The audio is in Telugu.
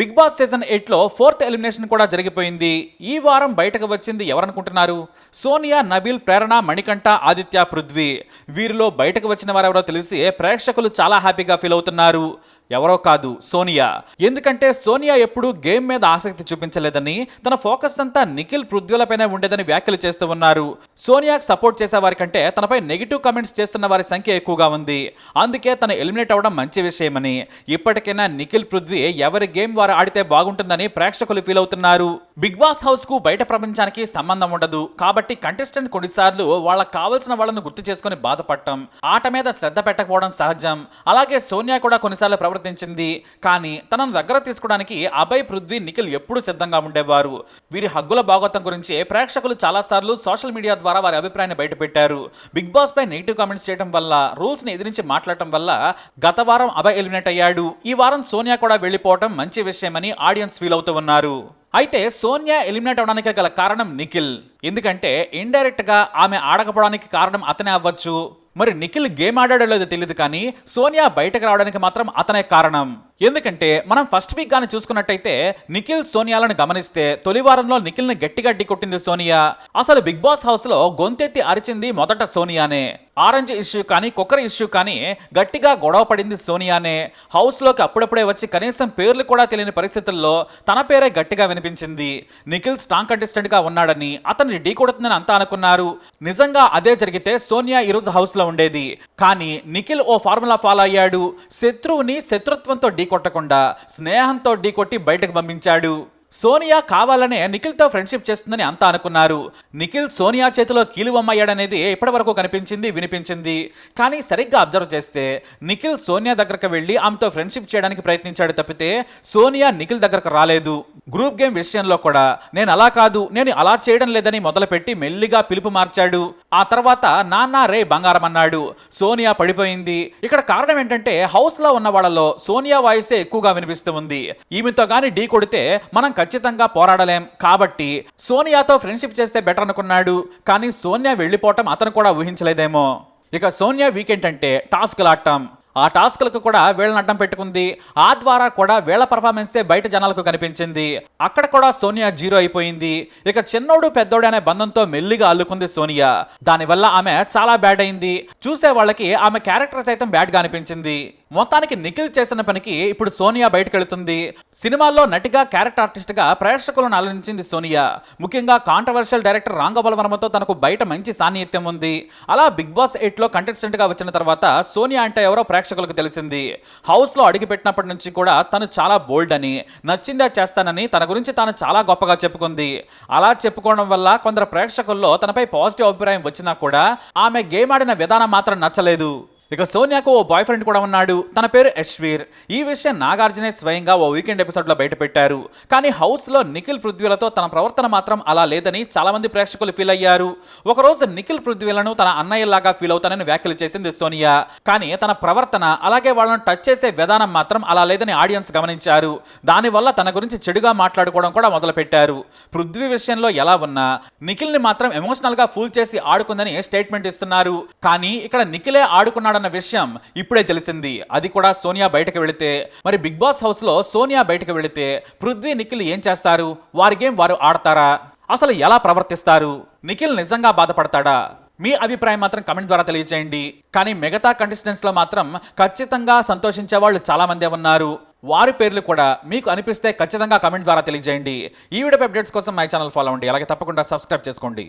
బిగ్ బాస్ సీజన్ ఎయిట్లో ఫోర్త్ ఎలిమినేషన్ కూడా జరిగిపోయింది. ఈ వారం బయటకు వచ్చింది ఎవరనుకుంటున్నారు? సోనియా నబీల్ ప్రేరణ మణికంఠ ఆదిత్య పృథ్వీ. వీరిలో బయటకు వచ్చిన వారెవరో తెలిసి ప్రేక్షకులు చాలా హ్యాపీగా ఫీల్ అవుతున్నారు. ఎవరో కాదు సోనియా. ఎందుకంటే సోనియా ఎప్పుడూ గేమ్ మీద ఆసక్తి చూపించలేదని తన ఫోకస్ అంతా నిఖిల్ పృథ్వీలపైనే ఉండేదని వ్యాఖ్యలు చేస్తూ ఉన్నారు. సోనియాకు సపోర్ట్ చేసే వారి కంటే తనపై నెగిటివ్ కమెంట్స్ చేస్తున్న వారి సంఖ్య ఎక్కువగా ఉంది. అందుకే తను ఎలిమినేట్ అవ్వడం మంచి విషయమని. ఇప్పటికైనా నిఖిల్ పృథ్వీ ఎవరి గేమ్ వారు ఆడితే బాగుంటుందని ప్రేక్షకులు ఫీల్ అవుతున్నారు. బిగ్ బాస్ హౌస్కు బయట ప్రపంచానికి సంబంధం ఉండదు. కాబట్టి కంటెస్టెంట్ కొన్నిసార్లు వాళ్ళకి కావాల్సిన వాళ్ళని గుర్తు చేసుకుని బాధపడటం ఆట మీద శ్రద్ధ పెట్టకపోవడం సహజం. అలాగే సోనియా కూడా కొన్నిసార్లు ప్రవర్తించింది. కానీ తనను దగ్గర తీసుకోవడానికి అభయ్ పృథ్వీ నిఖిల్ ఎప్పుడూ సిద్ధంగా ఉండేవారు. వీరి హగ్గుల భాగోత్వం గురించి ప్రేక్షకులు చాలాసార్లు సోషల్ మీడియా ద్వారా వారి అభిప్రాయాన్ని బయటపెట్టారు. బిగ్ బాస్ పై నెగిటివ్ కామెంట్స్ చేయడం వల్ల రూల్స్ని ఎదిరించి మాట్లాడటం వల్ల గత వారం అభయ్ ఎలిమినేట్ అయ్యాడు. ఈ వారం సోనియా కూడా వెళ్ళిపోవడం మంచి విషయమని ఆడియన్స్ ఫీల్ అవుతూ ఉన్నారు. అయితే సోనియా ఎలిమినేట్ అవడానికి గల కారణం నిఖిల్. ఎందుకంటే ఇండైరెక్ట్గా ఆమె ఆడకపోవడానికి కారణం అతనే అవ్వచ్చు. మరి నిఖిల్ గేమ్ ఆడాడో లేదో తెలియదు కానీ సోనియా బయటకు రావడానికి మాత్రం అతనే కారణం. ఎందుకంటే మనం ఫస్ట్ వీక్ గాని చూసుకున్నట్టయితే నిఖిల్ సోనియాలను గమనిస్తే తొలి వారంలో నిఖిల్ని గట్టిగా కొట్టింది సోనియా. అసలు బిగ్ బాస్ హౌస్లో గొంతెత్తి అరిచింది మొదట సోనియానే. ఆరెంజ్ ఇష్యూ కానీ కుక్కర్ ఇష్యూ కానీ గట్టిగా గొడవ పడింది సోనియానే. హౌస్లోకి అప్పుడప్పుడే వచ్చి కనీసం పేర్లు కూడా తెలియని పరిస్థితుల్లో తన పేరే గట్టిగా వినిపించింది. నిఖిల్ స్ట్రాంగ్ కంటెస్టెంట్గా ఉన్నాడని అతన్ని ఢీకొడుతుందని అంతా అనుకున్నారు. నిజంగా అదే జరిగితే సోనియా ఈరోజు హౌస్ లో ఉండేది. కానీ నిఖిల్ ఓ ఫార్ములా ఫాలో అయ్యాడు. శత్రువుని శత్రుత్వంతో ఢీకొట్టకుండా స్నేహంతో ఢీకొట్టి బయటకు పంపించాడు. సోనియా కావాలనే నిఖిల్తో ఫ్రెండ్షిప్ చేస్తుందని అంతా అనుకున్నారు. నిఖిల్ సోనియా చేతిలో కీలుబొమ్మయ్యాడనేది ఇప్పటివరకు కనిపించింది వినిపించింది. కానీ సరిగ్గా అబ్జర్వ్ చేస్తే నిఖిల్ సోనియా దగ్గరకు వెళ్ళి ఆమెతో ఫ్రెండ్షిప్ చేయడానికి ప్రయత్నించాడు తప్పితే సోనియా నిఖిల్ దగ్గరకు రాలేదు. గ్రూప్ గేమ్ విషయంలో కూడా నేను అలా కాదు నేను అలా చేయడం లేదని మొదలుపెట్టి మెల్లిగా పిలుపు మార్చాడు. ఆ తర్వాత నాన్న రే బంగారం అన్నాడు. సోనియా పడిపోయింది. ఇక్కడ కారణం ఏంటంటే హౌస్లో ఉన్న వాళ్ళలో సోనియా వాయిసే ఎక్కువగా వినిపిస్తూ ఉంది. ఈమెతో గాని ఢీ కొడితే మనం ఖచ్చితంగా పోరాడలేం. కాబట్టి సోనియాతో ఫ్రెండ్షిప్ చేస్తే బెటర్ అనుకున్నాడు. కానీ సోనియా వెళ్ళిపోవటం అతను కూడా ఊహించలేదేమో. ఇక సోనియా వీకెండ్ అంటే టాస్క్లు ఆడటం. ఆ టాస్క్లకు కూడా వీళ్ళని అడ్డం పెట్టుకుంది. ఆ ద్వారా కూడా వీళ్ళ పర్ఫార్మెన్సే బయట జనాలకు కనిపించింది. అక్కడ కూడా సోనియా జీరో అయిపోయింది. ఇక చిన్నోడు పెద్దోడు అనే బంధంతో మెల్లిగా అల్లుకుంది సోనియా. దానివల్ల ఆమె చాలా బ్యాడ్ అయింది. చూసే వాళ్ళకి ఆమె క్యారెక్టర్ సైతం బ్యాడ్గా అనిపించింది. మొత్తానికి నిఖిల్ చేసిన పనికి ఇప్పుడు సోనియా బయటకు వెళుతుంది సినిమాల్లో నటిగా క్యారెక్టర్ ఆర్టిస్ట్గా ప్రేక్షకులను అలరించింది సోనియా. ముఖ్యంగా కాంట్రవర్షియల్ డైరెక్టర్ రాంగోపాల్ తనకు బయట మంచి సాన్నిహిత్యం ఉంది. అలా బిగ్ బాస్ ఎయిట్లో కంటెస్టెంట్గా వచ్చిన తర్వాత సోనియా అంటే ఎవరో ప్రేక్షకులకు తెలిసింది. హౌస్లో అడుగుపెట్టినప్పటి నుంచి కూడా తను చాలా బోల్డ్ అని నచ్చిందే చేస్తానని తన గురించి తాను చాలా గొప్పగా చెప్పుకుంది. అలా చెప్పుకోవడం వల్ల కొందరు ప్రేక్షకుల్లో తనపై పాజిటివ్ అభిప్రాయం వచ్చినా కూడా ఆమె గేమ్ ఆడిన విధానం మాత్రం నచ్చలేదు. ఇక సోనియాకు ఓ బాయ్ ఫ్రెండ్ కూడా ఉన్నాడు. తన పేరు యశ్వీర్. ఈ విషయం నాగార్జునే స్వయంగా ఓ వీకెండ్ ఎపిసోడ్లో బయటపెట్టారు కానీ హౌస్లో నిఖిల్ పృథ్వీలతో తన ప్రవర్తన మాత్రం అలా లేదని చాలా మంది ప్రేక్షకులు ఫీల్ అయ్యారు. ఒకరోజు నిఖిల్ పృథ్వీలను తన అన్నయ్యలాగా ఫీల్ అవుతానని వ్యాఖ్యలు చేసింది సోనియా. కానీ తన ప్రవర్తన అలాగే వాళ్ళను టచ్ చేసే విధానం మాత్రం అలా లేదని ఆడియన్స్ గమనించారు. దానివల్ల తన గురించి చెడుగా మాట్లాడుకోవడం కూడా మొదలుపెట్టారు. పృథ్వీ విషయంలో ఎలా ఉన్నా నిఖిల్ని మాత్రం ఎమోషనల్గా ఫూల్ చేసి ఆడుకుందని స్టేట్మెంట్ ఇస్తున్నారు. కానీ ఇక్కడ నిఖిలే ఆడుకున్నాడు అన్న విషయం ఇప్పుడే తెలిసింది. అది కూడా సోనియా బయటకు వెళితే మరి బిగ్ బాస్ హౌస్లో సోనియా బయటకు వెళితే పృథ్వీ నిఖిల్ ఏం చేస్తారు? వారి గేమ్ వారు ఆడతారా? అసలు ఎలా ప్రవర్తిస్తారు? నిఖిల్ నిజంగా బాధపడతాడా? మీ అభిప్రాయం మాత్రం కమెంట్ ద్వారా తెలియజేయండి కానీ మిగతా కంటెస్టెంట్స్లో మాత్రం ఖచ్చితంగా సంతోషించే వాళ్ళు చాలా మందే ఉన్నారు. వారి పేర్లు కూడా మీకు అనిపిస్తే ఖచ్చితంగా కమెంట్ ద్వారా తెలియజేయండి. ఈ వీడియో అప్డేట్స్ కోసం మై ఛానల్ ఫాలో అవ్వండి. అలాగే తప్పకుండా సబ్స్క్రైబ్ చేసుకోండి.